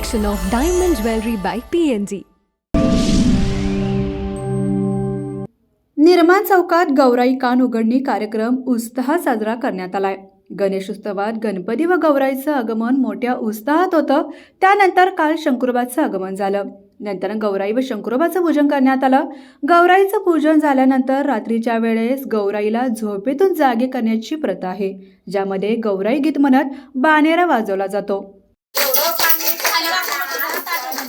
collection of diamond jewelry by PNG. निर्माण चौकात गौराई कान उघडणी कार्यक्रम उत्साहात साजरा करण्यात आलाय. गणेशोत्सवात गणपती व गौराईचं आगमन मोठ्या उत्साहात होतं. त्यानंतर काल शंकुरबाचं आगमन झालं. नंतर गौराई व शंकुरोबाचं पूजन करण्यात आलं. गौराईचं पूजन झाल्यानंतर रात्रीच्या वेळेस गौराईला झोपेतून जागे करण्याची प्रथा आहे ज्यामध्ये गौराई गीत म्हणत बाणेरा वाजवला जातो.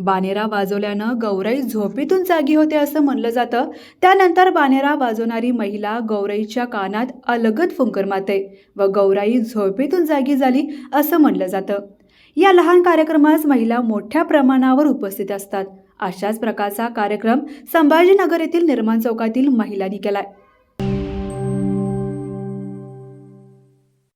बानेरा वाजवल्यानं गौराई झोपेतून जागी होते असं म्हणलं जातं. त्यानंतर बानेरा वाजवणारी महिला गौराईच्या कानात अलगद फुंकर मारते व गौराई झोपेतून जागी झाली असं म्हणलं जातं. या लहान कार्यक्रमास महिला मोठ्या प्रमाणावर उपस्थित असतात. अशाच प्रकारचा कार्यक्रम संभाजीनगर येथील निर्माण चौकातील महिलांनी केलाय.